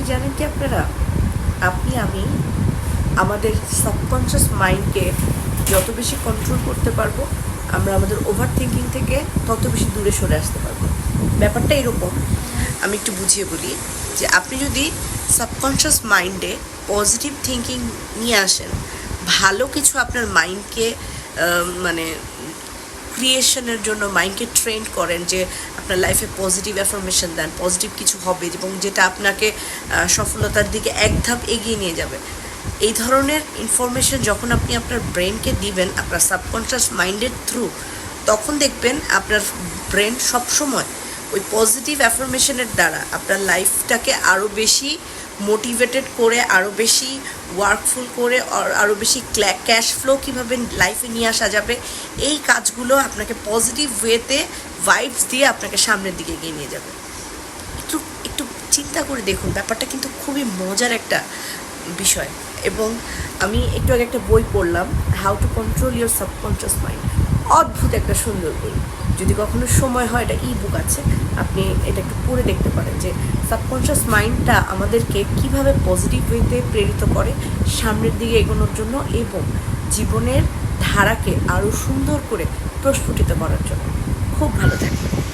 জিনিস জানেন কি আপনারা? আপনি, আমি, আমাদের সাবকনশিয়াস মাইন্ডকে যত বেশি কন্ট্রোল করতে পারব, আমরা আমাদের ওভার থিঙ্কিং থেকে তত বেশি দূরে সরে আসতে পারব। ব্যাপারটা এরকম, আমি একটু বুঝিয়ে বলি যে আপনি যদি সাবকনশিয়াস মাইন্ডে পজিটিভ থিঙ্কিং নিয়ে আসেন, ভালো কিছু আপনার মাইন্ডকে মানে ক্রিয়েশনের জন্য মাইন্ডকে ট্রেন্ড করেন যে আপনার লাইফে পজিটিভ অ্যাফরমেশন দেন পজিটিভ কিছু হবে এবং যেটা আপনাকে সফলতার দিকে এক ধাপ এগিয়ে নিয়ে যাবে। এই ধরনের ইনফরমেশন যখন আপনি আপনার ব্রেনকে দিবেন, আপনার সাবকনশিয়াস মাইন্ডের থ্রু তখন দেখবেন আপনার ব্রেন সবসময় ওই পজিটিভ অ্যাফরমেশনের দ্বারা আপনার লাইফটাকে আরও বেশি মোটিভেটেড করে আরও বেশি ওয়ার্কফুল করে, আর- আরও বেশি ক্যাশ ফ্লো কীভাবে লাইফে নিয়ে আসা যাবে, এই কাজগুলো আপনাকে পজিটিভ ওয়েতে ভাইবস দিয়ে আপনাকে সামনের দিকে এগিয়ে নিয়ে যাবে। একটু একটু চিন্তা করে দেখুন, ব্যাপারটা কিন্তু খুবই মজার একটা বিষয়। এবং আমি একটু আগে একটা বই পড়লাম how to control your subconscious mind অদ্ভুত একটা সুন্দর বই। যদি কখনো সময় হয়, এটা ই বুক আছে। আপনি এটা একটু পড়ে দেখতে পারেন যে সাবকনশিয়াস মাইন্ডটা আমাদেরকে কীভাবে পজিটিভ ওয়েতে প্রেরিত করে, সামনের দিকে এগোনোর জন্য এবং জীবনের ধারাকে আরও সুন্দর করে প্রস্ফুটিত করার জন্য। খুব ভালো থাকবে